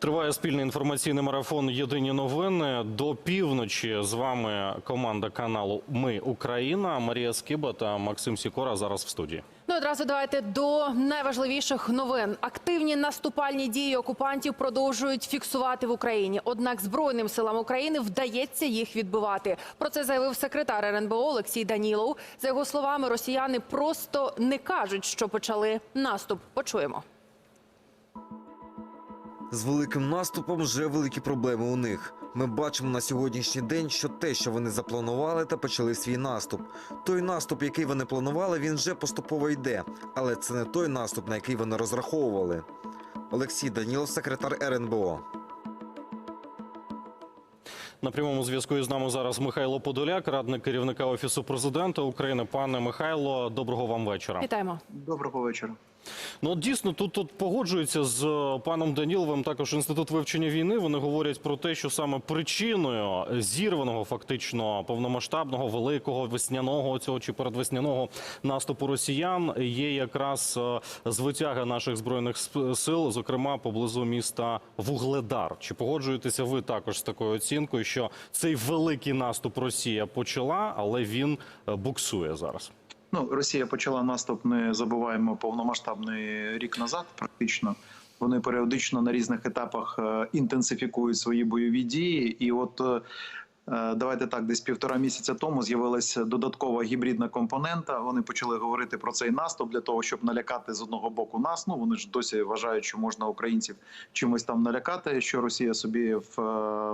Триває спільний інформаційний марафон Єдині новини. До півночі з вами команда каналу Ми Україна. Марія Скиба та Максим Сікора зараз в студії. Ну, одразу давайте до найважливіших новин. Активні наступальні дії окупантів продовжують фіксувати в Україні. Однак Збройним силам України вдається їх відбивати. Про це заявив секретар РНБО Олексій Данілов. За його словами, росіяни просто не кажуть, що почали наступ. Почуємо. З великим наступом вже великі проблеми у них. Ми бачимо на сьогоднішній день, що те, що вони запланували та почали свій наступ. Той наступ, який вони планували, він вже поступово йде, але це не той наступ, на який вони розраховували. Олексій Данілов, секретар РНБО. На прямому зв'язку із нами зараз Михайло Подоляк, радник керівника офісу президента України. Пане Михайло, доброго вам вечора. Вітаємо. Доброго вечора. Ну дійсно тут, тут погоджується з е, паном Даніловим. Також інститут вивчення війни. Вони говорять про те, що саме причиною зірваного фактично повномасштабного великого весняного цього чи передвесняного наступу росіян є якраз е, звитяга наших збройних сил, зокрема поблизу міста Вугледар. Чи погоджуєтеся ви також з такою оцінкою, що цей великий наступ Росія почала, але він е, буксує зараз? Ну, Росія почала наступ, не забуваємо, повномасштабний рік назад. Практично вони періодично на різних етапах е, інтенсифікують свої бойові дії. І от е, давайте так, десь півтора місяця тому з'явилася додаткова гібридна компонента. Вони почали говорити про цей наступ для того, щоб налякати з одного боку нас. Ну вони ж досі вважають, що можна українців чимось там налякати, що Росія собі в е,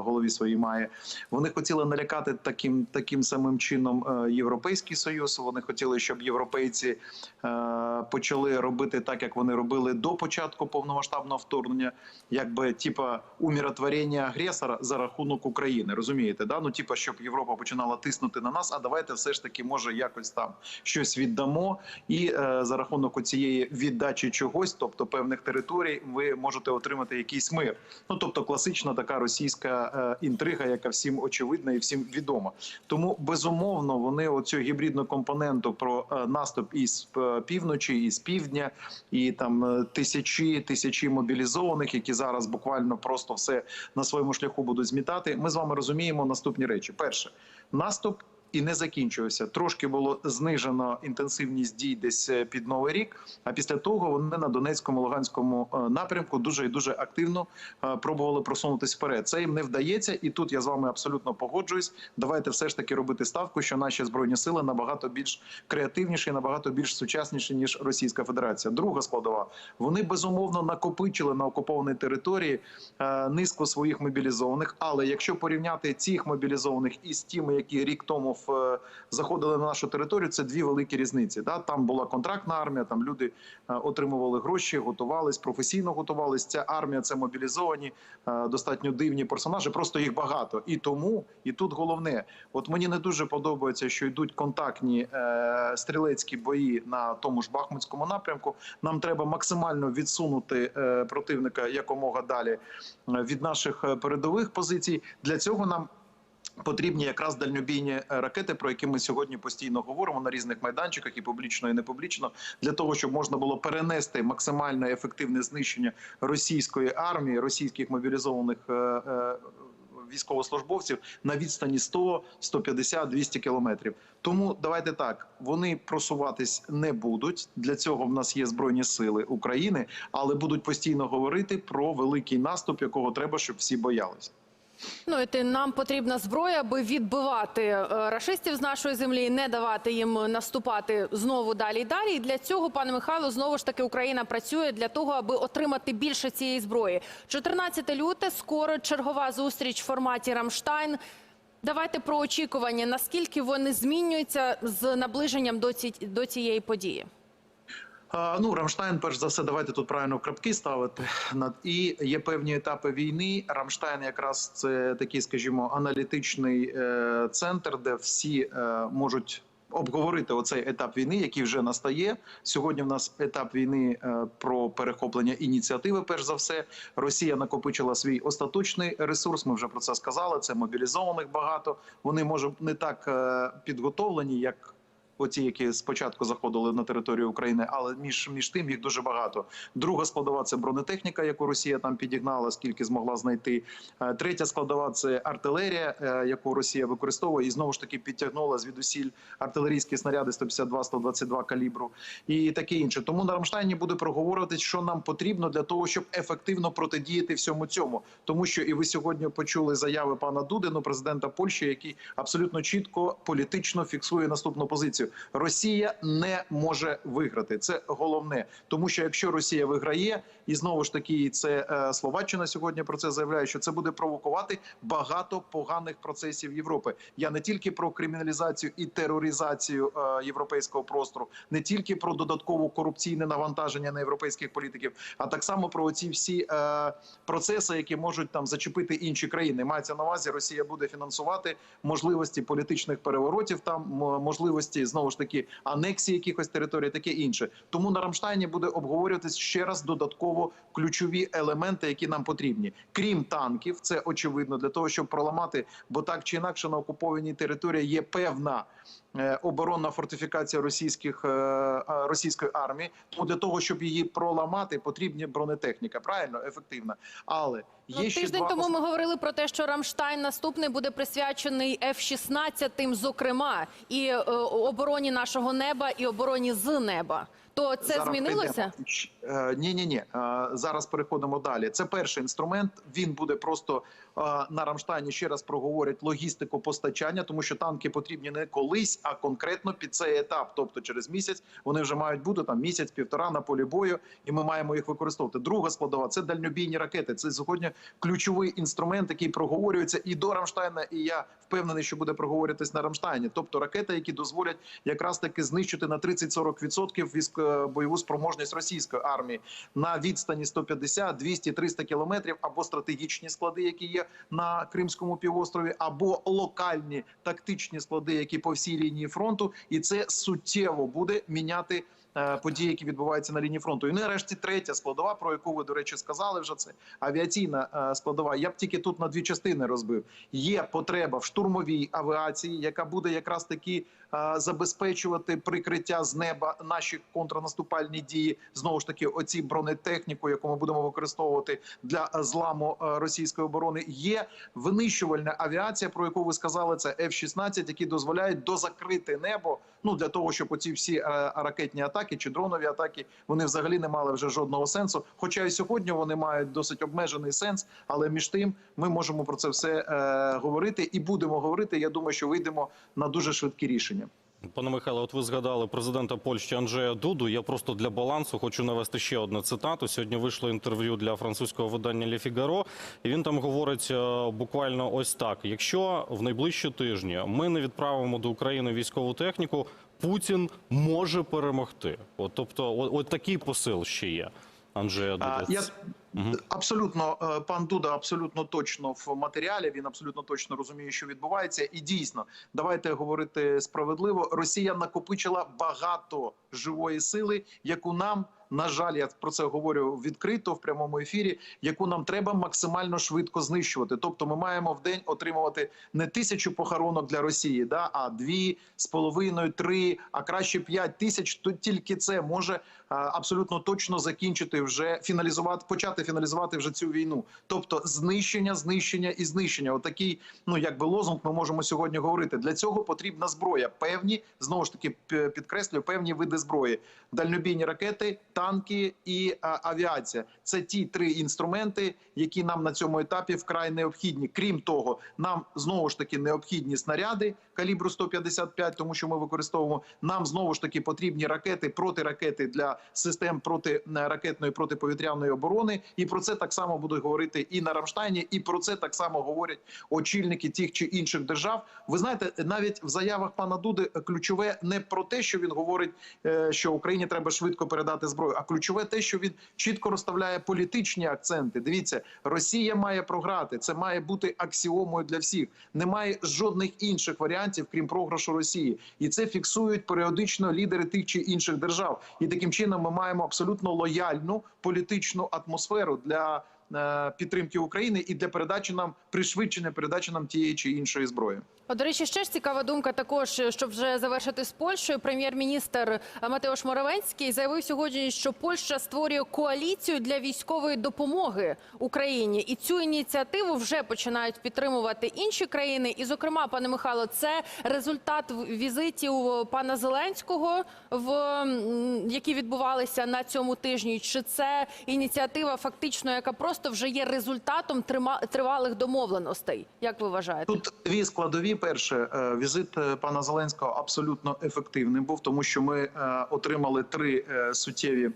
голові своїй має. Вони хотіли налякати таким таким самим чином е, Європейський Союз. Вони хотіли, щоб європейці е, почали робити так, як вони робили до початку повномасштабного вторгнення, якби типа умиротворення агресора за рахунок України. Розумієте, да? Ну типа, щоб Європа починала тиснути на нас. А давайте все ж таки, може, якось там щось віддамо, і е, за рахунок цієї віддачі чогось, тобто певних територій, ви можете отримати якийсь мир. Ну тобто, класична така російська е, інтрига, яка всім очевидна і всім відома. Тому безумовно вони оцю гібридну компоненту про е, наступ із е, півночі, із півдня, і там е, тисячі тисячі мобілізованих, які зараз буквально просто все на своєму шляху будуть змітати. Ми з вами розуміємо наступні речі: перше наступ. І не закінчився. Трошки було знижено інтенсивність дій десь е, під новий рік. А після того вони на Донецькому Луганському е, напрямку дуже і дуже активно е, пробували просунутися вперед. Це їм не вдається, і тут я з вами абсолютно погоджуюсь. Давайте все ж таки робити ставку, що наші збройні сили набагато більш креативніші, набагато більш сучасніші ніж Російська Федерація. Друга складова вони безумовно накопичили на окупованій території низку своїх мобілізованих. Але якщо порівняти цих мобілізованих із тими, які рік тому заходили на нашу територію, це дві великі різниці. Да? Там була контрактна армія, там люди е, отримували гроші, готувались, професійно готувались. Ця армія це мобілізовані, е, достатньо дивні персонажі. Просто їх багато. І тому, і тут головне, от мені не дуже подобається, що йдуть контактні е, стрілецькі бої на тому ж Бахмутському напрямку. Нам треба максимально відсунути е, противника якомога далі е, від наших е, передових позицій. Для цього нам. Потрібні якраз дальнобійні е, ракети, про які ми сьогодні постійно говоримо на різних майданчиках, і публічно, і не публічно, для того, щоб можна було перенести максимально ефективне знищення російської армії, російських мобілізованих е, е, військовослужбовців на відстані 100, 150, 200 кілометрів. Тому давайте так, вони просуватись не будуть. Для цього в нас є збройні сили України, але будуть постійно говорити про великий наступ, якого треба, щоб всі боялися. Ну і ти- нам потрібна зброя, аби відбивати е, рашистів з нашої землі, не давати їм наступати знову далі і далі. І для цього, пане Михайло, знову ж таки Україна працює для того, аби отримати більше цієї зброї. 14 люте, скоро чергова зустріч в форматі Рамштайн. Давайте про очікування. Наскільки вони змінюються з наближенням до ці до цієї події? Ну, Рамштайн, перш за все, давайте тут правильно крапки ставити. І є певні етапи війни. Рамштайн, якраз це такий, скажімо, аналітичний е, центр, де всі е, можуть. Обговорити оцей етап війни, який вже настає сьогодні. В нас етап війни е, про перехоплення ініціативи. Перш за все, Росія накопичила свій остаточний ресурс. Ми вже про це сказали. Це мобілізованих багато. Вони може не так підготовлені, як Оці, які спочатку заходили на територію України, але між між тим їх дуже багато. Друга складова це бронетехніка, яку Росія там підігнала, скільки змогла знайти. Е, Третя складова це артилерія, е, яку Росія використовує, і знову ж таки підтягнула звідусіль артилерійські снаряди 152-122 калібру і таке інше. Тому на Рамштайні буде проговорювати, що нам потрібно для того, щоб ефективно протидіяти всьому цьому. Тому що і ви сьогодні почули заяви пана Дудину, президента Польщі, який абсолютно чітко політично фіксує наступну позицію: Росія не може виграти. Це головне, тому що якщо Росія виграє, і знову ж таки, це е, Словаччина сьогодні про це заявляє, що це буде провокувати багато поганих процесів Європи. Я не тільки про криміналізацію і тероризацію е, європейського простору, не тільки про додаткову корупційне навантаження на європейських політиків, а так само про ці всі е, процеси, які можуть там зачепити інші країни. Мається на увазі, Росія буде фінансувати можливості політичних переворотів, там можливості знову ж таки анексії якихось територій, таке інше. Тому на Рамштайні буде обговорюватись ще раз додатково ключові елементи, які нам потрібні, крім танків. Це очевидно для того, щоб проламати, бо так чи інакше на окупованій території є певна. е, Оборонна фортифікація російських е, російської армії, тому для того, щоб її проламати, потрібна бронетехніка. Правильно, ефективна. Але є Ну, ще тиждень два тому ми говорили про те, що Рамштайн наступний буде присвячений F-16, зокрема, і е, обороні нашого неба, і обороні з неба. То це змінилося? Ні, ні, ні. Зараз переходимо далі. Це перший інструмент. Він буде просто е, на Рамштайні ще раз проговорять логістику постачання, тому що танки потрібні не колись, а конкретно під цей етап. Тобто через місяць вони вже мають бути там місяць-півтора на полі бою, і ми маємо їх використовувати. Друга складова це дальнобійні ракети. Це сьогодні ключовий інструмент, який проговорюється і до Рамштайна, і я впевнений, що буде проговорюватись на Рамштайні. Тобто ракети, які дозволять якраз таки знищити на 30-40% військ е, бойову спроможність російської армії на відстані 150, 200, 300 кілометрів, або стратегічні склади, які є на Кримському півострові, або локальні тактичні склади, які по всій лінії фронту, і це суттєво буде міняти. Е, Події, які відбуваються на лінії фронту, і нарешті третя складова, про яку ви до речі сказали, вже це авіаційна е, складова. Я б тільки тут на дві частини розбив. Є потреба в штурмовій авіації, яка буде якраз таки е, забезпечувати прикриття з неба наші контрнаступальні дії. Знову ж таки, оці бронетехніку, яку ми будемо використовувати для зламу російської оборони. Є винищувальна авіація, про яку ви сказали, це F-16, які дозволяють дозакрити небо. Ну для того, щоб оці всі ракетні атаки чи дронові атаки вони взагалі не мали вже жодного сенсу. Хоча і сьогодні вони мають досить обмежений сенс, але між тим ми можемо про це все е, говорити і будемо говорити. Я думаю, що вийдемо на дуже швидкі рішення. Пане Михайло, от ви згадали президента Польщі Анджея Дуду. Я просто для балансу хочу навести ще одну цитату. Сьогодні вийшло інтерв'ю для французького видання «Ле Фігаро», і він там говорить е, буквально ось так: якщо в найближчі тижні ми не відправимо до України військову техніку, Путін може перемогти. От тобто, от, от такий посил ще є. Анджея Дуда. Я абсолютно е, пан Дуда абсолютно точно в матеріалі. Він абсолютно точно розуміє, що відбувається, і дійсно давайте говорити справедливо. Росія накопичила багато живої сили, яку нам. На жаль, я про це говорю відкрито в прямому ефірі, яку нам треба максимально швидко знищувати. Тобто, ми маємо в день отримувати не тисячу похоронок для Росії, да а дві з половиною, три, а краще п'ять тисяч. То тільки це може а, абсолютно точно закінчити вже фіналізувати, почати фіналізувати вже цю війну. Тобто, знищення, знищення і знищення. Отакий, ну якби лозунг, ми можемо сьогодні говорити. Для цього потрібна зброя. Певні знову ж таки підкреслюю, певні види зброї: дальнобійні ракети, танки і авіація. Це ті три інструменти, які нам на цьому етапі вкрай необхідні. Крім того, нам знову ж таки необхідні снаряди калібру 155, тому що ми використовуємо. Нам знову ж таки потрібні ракети, протиракети для систем протиракетної протиповітряної оборони. І про це так само будуть говорити і на Рамштайні, і про це так само говорять очільники тих чи інших держав. Ви знаєте, навіть в заявах пана Дуди ключове не про те, що він говорить, е, що Україні треба швидко передати зброю, а ключове те, що він чітко розставляє політичні акценти. Дивіться, Росія має програти. Це має бути аксіомою для всіх. Немає жодних інших варіантів, крім програшу Росії, і це фіксують періодично лідери тих чи інших держав. І таким чином ми маємо абсолютно лояльну політичну атмосферу для підтримки України і для передачі нам пришвидшення передачі нам тієї чи іншої зброї. От, До речі, ще ж цікава думка також, щоб вже завершити з Польщею. Прем'єр-міністр Матеош Моровецький заявив сьогодні, що Польща створює коаліцію для військової допомоги Україні, і цю ініціативу вже починають підтримувати інші країни. І, зокрема, пане Михайло, це результат візитів пана Зеленського, в які відбувалися на цьому тижні. Чи це ініціатива, фактично, яка просто вже є результатом тривалих домовленостей? Як ви вважаєте? Тут дві складові. Перше, е, візит е, пана Зеленського абсолютно ефективним був, тому що ми е, отримали три суттєві.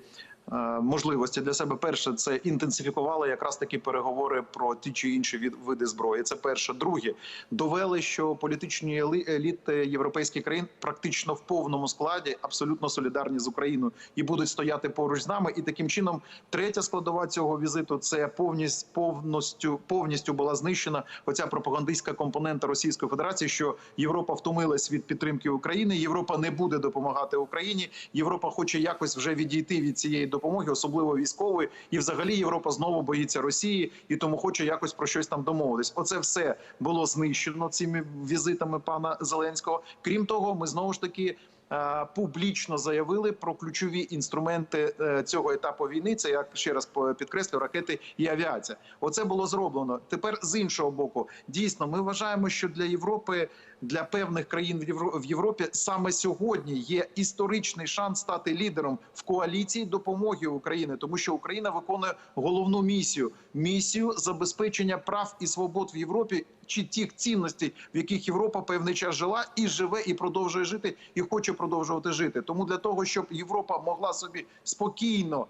Е, Можливості для себе перше це інтенсифікували якраз такі переговори про ті чи інші види зброї. Це перше. Друге, довели, що політичні еліти європейських країн практично в повному складі абсолютно солідарні з Україною і будуть стояти поруч з нами. І таким чином, третя складова цього візиту це повністю повністю повністю була знищена оця пропагандистська компонента Російської Федерації, що Європа втомилась від підтримки України. Європа не буде допомагати Україні. Європа хоче якось вже відійти від цієї допомоги, особливо військової, і взагалі Європа знову боїться Росії і тому хоче якось про щось там домовитись. Оце все було знищено цими візитами пана Зеленського. Крім того, ми знову ж таки. е, Публічно заявили про ключові інструменти е, цього етапу війни. Це я ще раз підкреслю ракети і авіація. Оце було зроблено. Тепер з іншого боку, дійсно, ми вважаємо, що для Європи, для певних країн в Євро- в Європі саме сьогодні є історичний шанс стати лідером в коаліції допомоги України, тому що Україна виконує головну місію місію забезпечення прав і свобод в Європі. Чи тих цінностей, в яких Європа певний час жила і живе, і продовжує жити, і хоче продовжувати жити. Тому для того, щоб Європа могла собі спокійно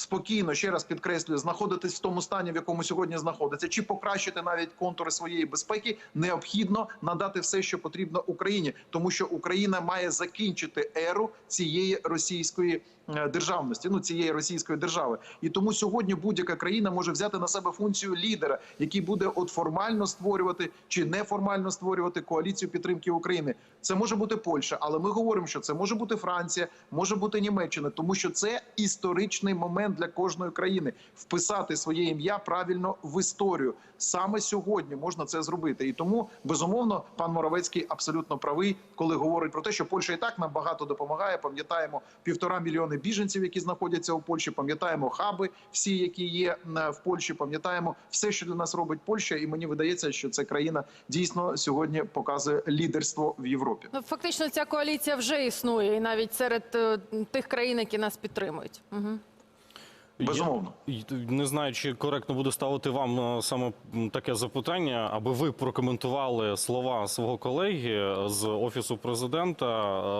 спокійно ще раз підкреслюю, знаходитись в тому стані, в якому сьогодні знаходиться, чи покращити навіть контури своєї безпеки, необхідно надати все, що потрібно Україні, тому що Україна має закінчити еру цієї російської державності, ну цієї російської держави. І тому сьогодні будь-яка країна може взяти на себе функцію лідера, який буде от формально створювати чи неформально створювати коаліцію підтримки України. Це може бути Польща, але ми говоримо, що це може бути Франція, може бути Німеччина, тому що це історичний момент для кожної країни вписати своє ім'я правильно в історію. Саме сьогодні можна це зробити. І тому безумовно пан Моровецький абсолютно правий, коли говорить про те, що Польща і так нам багато допомагає. Пам'ятаємо півтора мільйони біженців, які знаходяться у Польщі. Пам'ятаємо хаби, всі, які є е, в Польщі. Пам'ятаємо все, що для нас робить Польща, і мені видається, що ця країна дійсно сьогодні показує лідерство в Європі. Ну, фактично, ця коаліція вже існує, і навіть серед е, тих країн, які нас підтримують. Угу. Безумовно. Я не знаю, чи коректно буде ставити вам е, саме таке запитання, аби ви прокоментували слова свого колеги з офісу президента.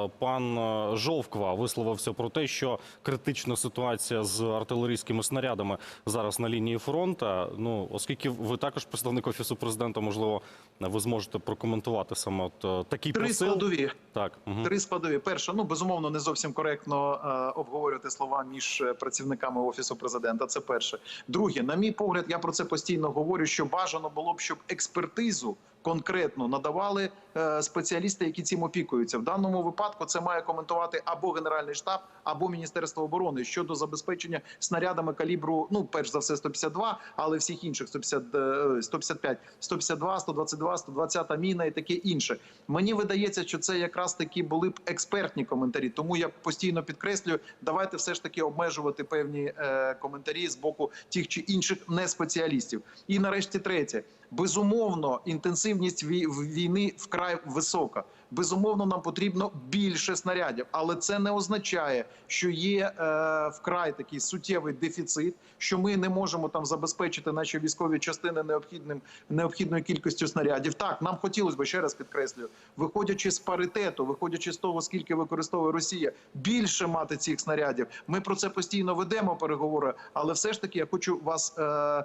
Е, Пан е, Жовква висловився про те, що критична ситуація з артилерійськими снарядами зараз на лінії фронту. Ну, оскільки ви також представник офісу президента, можливо, ви зможете прокоментувати саме от е, такий Три посил. складові. Так, угу. Три складові. Перше, ну безумовно, не зовсім коректно е, обговорювати слова між е, працівниками офісу президента. Це перше. Друге, на мій погляд, я про це постійно говорю. Що бажано було б, щоб експертизу конкретно надавали е, спеціалісти, які цим опікуються. В даному випадку це має коментувати або генеральний штаб, або міністерство оборони щодо забезпечення снарядами калібру. Ну, перш за все, 152, але всіх інших 150, е, 155, 152, 122, 120 міна і таке інше. Мені видається, що це якраз таки були б експертні коментарі. Тому я постійно підкреслюю, давайте все ж таки обмежувати певні е, коментарі з боку тих чи інших неспеціалістів. І нарешті третє. Безумовно, інтенсивність вій- війни вкрай висока. Безумовно, нам потрібно більше снарядів, але це не означає, що є е, вкрай такий суттєвий дефіцит, що ми не можемо там забезпечити наші військові частини необхідним необхідною кількістю снарядів. Так, нам хотілося б ще раз підкреслюю, виходячи з паритету, виходячи з того, скільки використовує Росія, більше мати цих снарядів. Ми про це постійно ведемо переговори, але все ж таки я хочу вас. Е,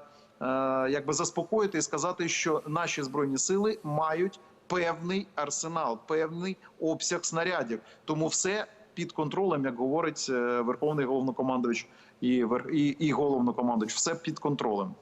якби заспокоїти і сказати, що наші збройні сили мають певний арсенал, певний обсяг снарядів. Тому все під контролем, як говорить е, верховний головнокомандувач і і, і головнокомандувач, все під контролем.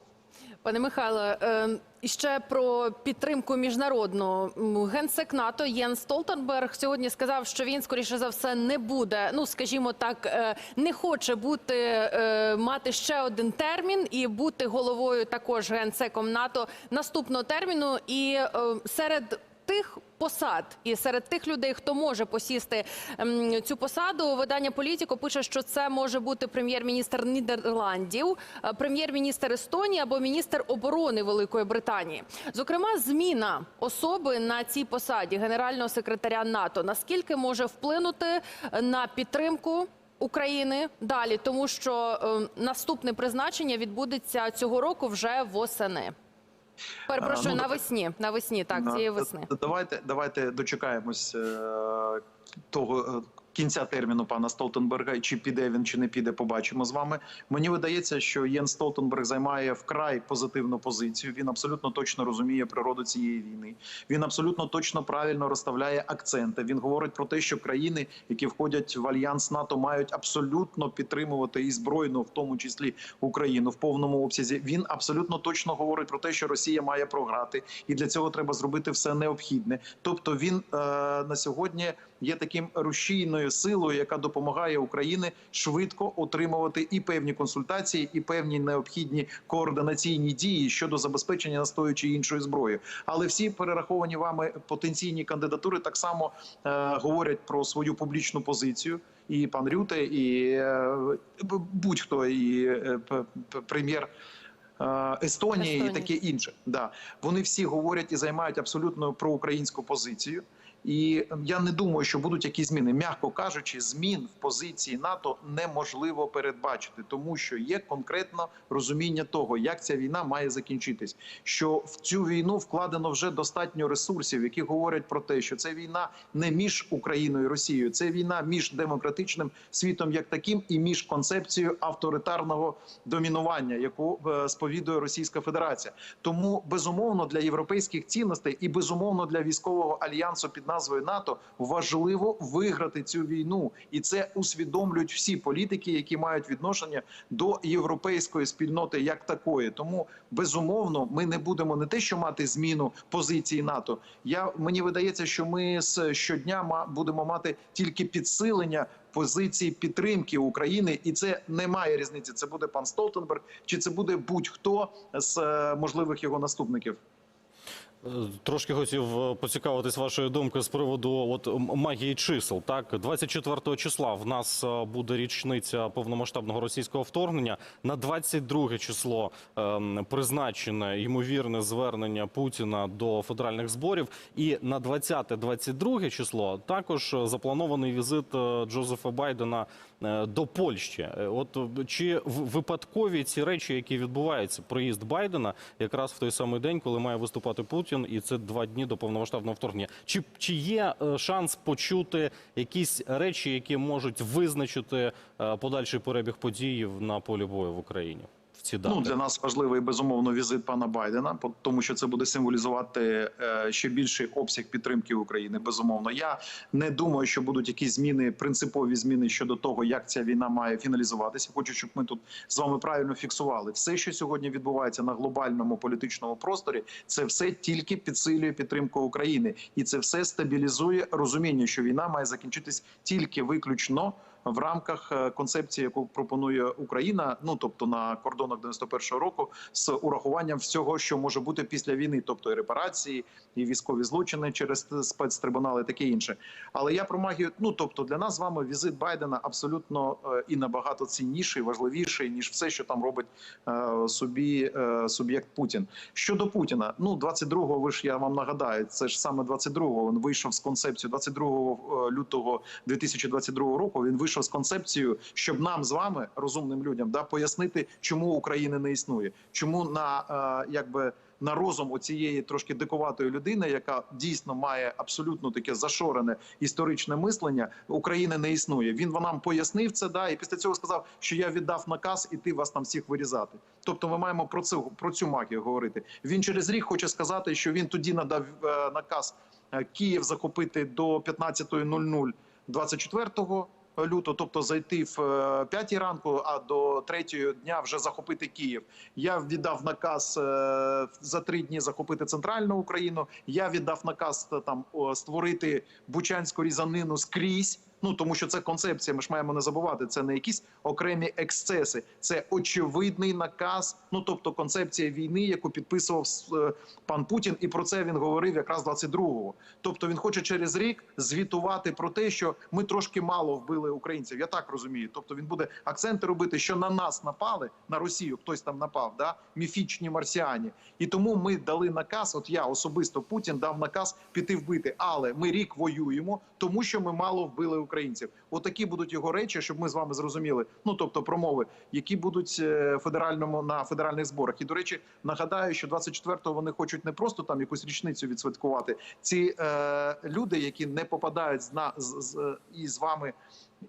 Пане Михайло. е, і ще про підтримку міжнародну. Генсек НАТО Єн Столтенберг сьогодні сказав, що він скоріше за все не буде. Ну скажімо так, е, не хоче бути е, мати ще один термін і бути головою також генсеком НАТО наступного терміну. І е, серед тих посад і серед тих людей, хто може посісти ем, цю посаду, видання Політіко пише, що це може бути прем'єр-міністр Нідерландів, е, прем'єр-міністр Естонії або міністр оборони Великої Британії. Зокрема, зміна особи на цій посаді генерального секретаря НАТО наскільки може вплинути на підтримку. України далі, тому що е, наступне призначення відбудеться цього року вже восени. Перепрошую, А, ну, навесні. Навесні, так, цієї весни. Давайте, давайте дочекаємось е, того е, кінця терміну пана Столтенберга. Чи піде він, чи не піде, побачимо з вами. Мені видається, що Єн Столтенберг займає вкрай позитивну позицію. Він абсолютно точно розуміє природу цієї війни. Він абсолютно точно правильно розставляє акценти. Він говорить про те, що країни, які входять в альянс НАТО, мають абсолютно підтримувати і збройно, в тому числі Україну в повному обсязі. Він абсолютно точно говорить про те, що Росія має програти, і для цього треба зробити все необхідне. Тобто він е, на сьогодні є таким рушійною силою, яка допомагає Україні швидко отримувати і певні консультації, і певні необхідні координаційні дії щодо забезпечення настою чи іншої зброї. Але всі перераховані вами потенційні кандидатури так само е, говорять про свою публічну позицію. І пан Рюте, і е, будь-хто, і е, прем'єр. е, Естонії, Естонії. і таке інше, да вони всі говорять і займають абсолютно проукраїнську позицію. І я не думаю, що будуть якісь зміни. М'яко кажучи, змін в позиції НАТО неможливо передбачити, тому що є конкретно розуміння того, як ця війна має закінчитись. Що в цю війну вкладено вже достатньо ресурсів, які говорять про те, що це війна не між Україною і Росією, це війна між демократичним світом як таким і між концепцією авторитарного домінування, яку е, сповідує Російська Федерація. Тому безумовно для європейських цінностей і безумовно для військового альянсу під назвою НАТО важливо виграти цю війну, і це усвідомлюють всі політики, які мають відношення до європейської спільноти як такої. Тому безумовно ми не будемо не те, що мати зміну позиції НАТО. Я мені видається, що ми з щодня будемо мати тільки підсилення. Позиції підтримки України, і це не має різниці. Це буде пан Столтенберг, чи це буде будь-хто з е, можливих його наступників. Трошки хотів е, поцікавитись вашою думкою з приводу от магії чисел. Так, 24 числа в нас е, буде річниця повномасштабного російського вторгнення. На 22 число ем, призначене ймовірне звернення Путіна до федеральних зборів. І на 20-22 число також запланований візит е, Джозефа Байдена до Польщі. Е, От е, чи випадкові ці речі, які відбуваються, приїзд Байдена якраз в той самий день, коли має виступати Путін, і це два дні до повномасштабного вторгнення. Чи, чи є е, шанс почути якісь речі, які можуть визначити е, подальший перебіг подій на полі бою в Україні? В ці дати? Ну для нас важливий безумовно візит пана Байдена, тому що це буде символізувати е, ще більший обсяг підтримки України. Безумовно, я не думаю, що будуть якісь зміни, принципові зміни щодо того, як ця війна має фіналізуватися. Хочу, щоб ми тут з вами правильно фіксували все, що сьогодні відбувається на глобальному політичному просторі. Це все тільки підсилює підтримку України, і це все стабілізує розуміння, що війна має закінчитись тільки виключно в рамках е, концепції, яку пропонує Україна, ну тобто на кордонах 91-го року, з урахуванням всього, що може бути після війни, тобто і репарації, і військові злочини через спецтрибунали, таке інше. Але я про магію. Ну тобто, для нас з вами візит Байдена абсолютно е, і набагато цінніший, важливіший ніж все, що там робить е, собі суб'єкт Путін. Щодо Путіна, ну 22-го, ви ж я вам нагадаю, це ж саме 22-го він вийшов з концепцією 22 е, лютого 2022 року. Він вийшов з концепцією, щоб нам з вами, розумним людям, да пояснити, чому України не існує, чому на е, якби. На розум оцієї трошки дикуватої людини, яка дійсно має абсолютно таке зашорене історичне мислення, України не існує. Він нам пояснив це, да, і після цього сказав, що я віддав наказ іти вас там всіх вирізати. Тобто, ми маємо про це про цю магію говорити. Він через рік хоче сказати, що він тоді надав е, наказ е, Київ захопити до 15.00 24 лютого, тобто зайти в е, п'ятій ранку, а до третього дня вже захопити Київ. Я віддав наказ е, за три дні захопити центральну Україну. Я віддав наказ е, там створити бучанську різанину скрізь. Ну тому що це концепція. Ми ж маємо не забувати. Це не якісь окремі ексцеси, це очевидний наказ. Ну тобто концепція війни, яку підписував е, пан Путін, і про це він говорив якраз 22-го. Тобто він хоче через рік звітувати про те, що ми трошки мало вбили українців. Я так розумію. Тобто він буде акценти робити, що на нас напали на Росію. Хтось там напав, да міфічні марсіані. І тому ми дали наказ. От я особисто Путін дав наказ піти вбити. Але ми рік воюємо, тому що ми мало вбили українців. Отакі будуть його речі, щоб ми з вами зрозуміли. Ну тобто промови, які будуть е, федеральному на федеральних зборах. І до речі, нагадаю, що 24-го вони хочуть не просто там якусь річницю відсвяткувати. Ці е, люди, які не попадають на, з, з і з вами.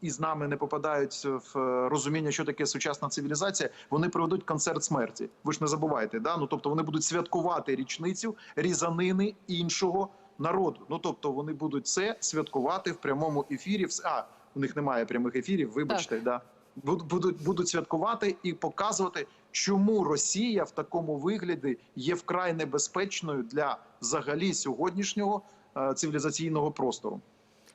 І з нами не попадають в е, розуміння, що таке сучасна цивілізація. Вони проведуть концерт смерті. Ви ж не забувайте, да? Ну тобто вони будуть святкувати річницю різанини іншого народу. Ну тобто вони будуть це святкувати в прямому ефірі. А у них немає прямих ефірів. Вибачте, да Буд- будуть будуть святкувати і показувати, чому Росія в такому вигляді є вкрай небезпечною для взагалі сьогоднішнього е, цивілізаційного простору.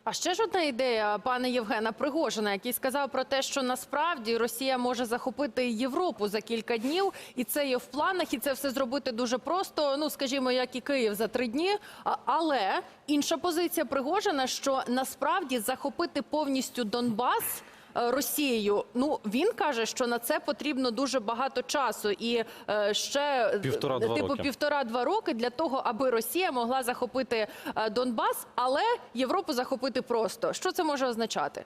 А ще ж одна ідея пана Євгена Пригожина, який сказав про те, що насправді Росія може захопити Європу за кілька днів, і це є в планах, і це все зробити дуже просто. Ну скажімо, як і Київ за три дні. Але інша позиція Пригожина, що насправді захопити повністю Донбас. Е, Росією, ну він каже, що на це потрібно дуже багато часу, і е, ще е, Півтора-два типу роки. півтора-два роки для того, аби Росія могла захопити Донбас, але Європу захопити просто. Що це може означати?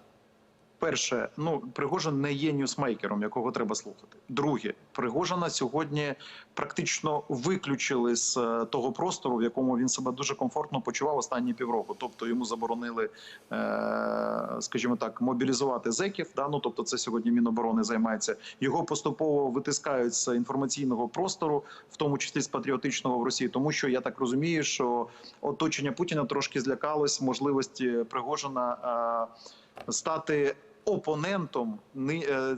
Перше, ну Пригожин не є ньюсмейкером, якого треба слухати. Друге, Пригожина сьогодні практично виключили з е, того простору, в якому він себе дуже комфортно почував останні півроку. Тобто йому заборонили, е, скажімо так, мобілізувати зеків. Да? Ну, тобто, це сьогодні Міноборони займається. Його поступово витискають з інформаційного простору, в тому числі з патріотичного в Росії, тому що я так розумію, що оточення Путіна трошки злякалось можливості Пригожина. Е, стати опонентом е,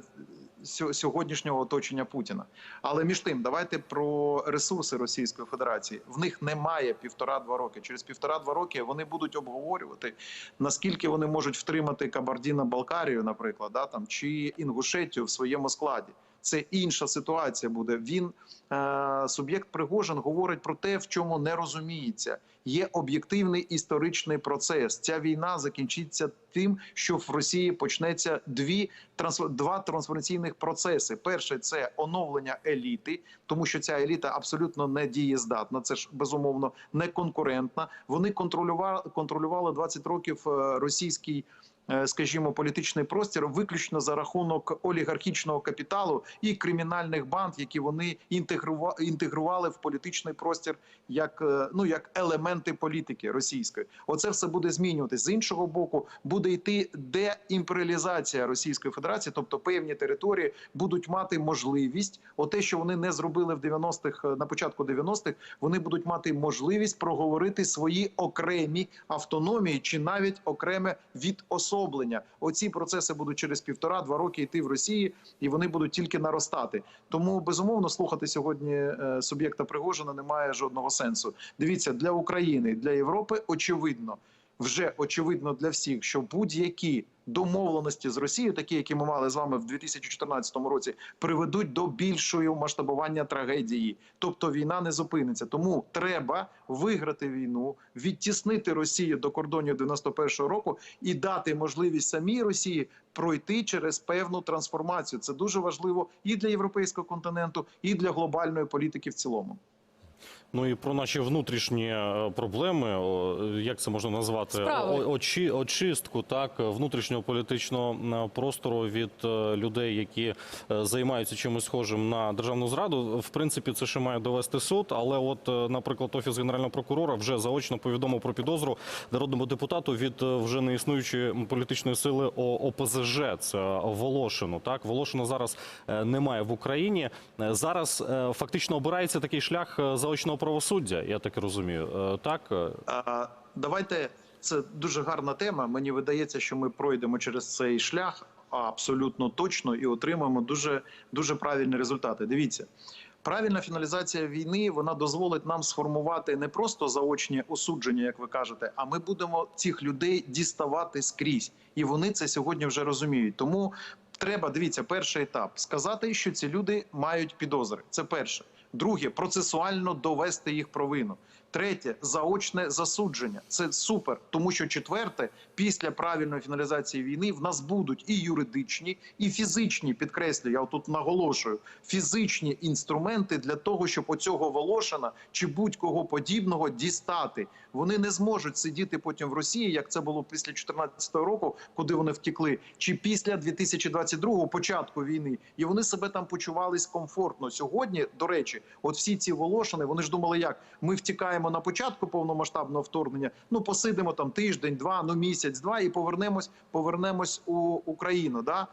сьо- сьогоднішнього оточення Путіна. Але між тим, давайте про ресурси Російської Федерації. В них немає півтора-два роки. Через півтора-два роки вони будуть обговорювати, наскільки вони можуть втримати Кабардіна-Балкарію, наприклад, да, там, чи Інгушетію в своєму складі. Це інша ситуація буде. Він е, суб'єкт Пригожин говорить про те, в чому не розуміється. Є об'єктивний історичний процес. Ця війна закінчиться тим, що в Росії почнеться дві два трансформаційних процеси. Перший це оновлення еліти, тому що ця еліта абсолютно не дієздатна. Це ж безумовно не конкурентна. Вони контролювали контролювали 20 років е, російський. Е, Скажімо, політичний простір виключно за рахунок олігархічного капіталу і кримінальних банд, які вони інтегрува- інтегрували в політичний простір як е, ну як елементи політики російської. Оце все буде змінюватись. З іншого боку, буде йти деімперіалізація Російської Федерації, тобто певні території будуть мати можливість, оте, що вони не зробили в 90-х, е, на початку 90-х, вони будуть мати можливість проговорити свої окремі автономії чи навіть окреме відособлення. Оці процеси будуть через півтора-два роки йти в Росії, і вони будуть тільки наростати. Тому безумовно слухати сьогодні е, суб'єкта Пригожина немає жодного сенсу. Дивіться для України, для Європи очевидно. Вже очевидно для всіх, що будь-які домовленості з Росією, такі, які ми мали з вами в 2014 році, приведуть до більшого масштабування трагедії. Тобто війна не зупиниться. Тому треба виграти війну, відтіснити Росію до кордонів 91-го року і дати можливість самій Росії пройти через певну трансформацію. Це дуже важливо і для європейського континенту, і для глобальної політики в цілому. Ну і про наші внутрішні е, проблеми, як це можна назвати, Справи. Очі, очистку так внутрішнього політичного е, простору від е, людей, які займаються чимось схожим на державну зраду. В принципі, це ще має довести суд. Але, от, наприклад, офіс генерального прокурора вже заочно повідомив про підозру народному депутату від вже неіснуючої політичної сили ОПЗЖ. Це Волошину. Так Волошина зараз немає в Україні. Зараз фактично обирається такий шлях заочного правосуддя. Я так розумію. Е, Так Е, Давайте це дуже гарна тема. Мені видається, що ми пройдемо через цей шлях абсолютно точно і отримаємо дуже дуже правильні результати. Дивіться. Правильна фіналізація війни вона дозволить нам сформувати не просто заочні осудження, як ви кажете, а ми будемо цих людей діставати скрізь, і вони це сьогодні вже розуміють. Тому треба дивіться, перший етап сказати, що ці люди мають підозри. Це перше. Друге, процесуально довести їх провину. Третє заочне засудження. Це супер, тому що четверте, після правильної фіналізації війни в нас будуть і юридичні, і фізичні, підкреслюю, я тут наголошую, фізичні інструменти для того, щоб оцього Волошина чи будь-кого подібного дістати. Вони не зможуть сидіти потім в Росії, як це було після 2014 року, куди вони втекли, чи після 2022 початку війни, і вони себе там почувались комфортно. Сьогодні, до речі, от всі ці Волошини, вони ж думали, як ми втікаємо на початку повномасштабного вторгнення. Ну посидимо там тиждень, два, ну місяць, два, і повернемось, повернемось у Україну. Да?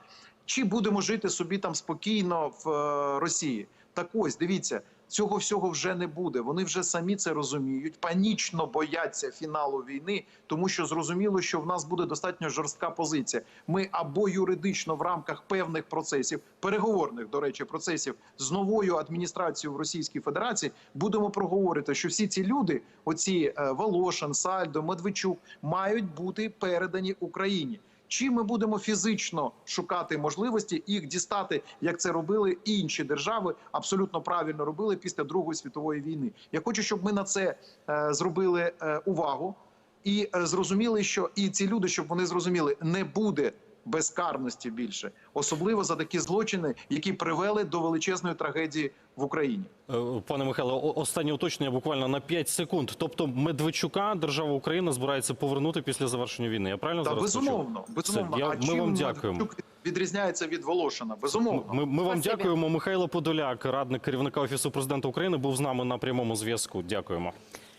Чи будемо жити собі там спокійно в е, Росії? Так ось дивіться, цього всього вже не буде. Вони вже самі це розуміють, панічно бояться фіналу війни, тому що зрозуміло, що в нас буде достатньо жорстка позиція. Ми або юридично в рамках певних процесів, переговорних до речі, процесів з новою адміністрацією в Російській Федерації, будемо проговорити, що всі ці люди, оці е, Волошин, Сальдо, Медведчук, мають бути передані Україні. Чи ми будемо фізично шукати можливості їх дістати, як це робили інші держави, абсолютно правильно робили після Другої світової війни? Я хочу, щоб ми на це е, зробили е, увагу і е, зрозуміли, що і ці люди, щоб вони зрозуміли, не буде безкарності більше, особливо за такі злочини, які привели до величезної трагедії в Україні. Е, Пане Михайло, останнє уточнення буквально на 5 секунд. Тобто Медведчука держава Україна збирається повернути після завершення війни. Я правильно Та зараз безумовно, безумовно. Я- а ми чим вам дякуємо. Медведчук відрізняється від Волошина? Безумовно. Ми, ми вам дякуємо. Михайло Подоляк, радник керівника офісу президента України, був з нами на прямому зв'язку. Дякуємо.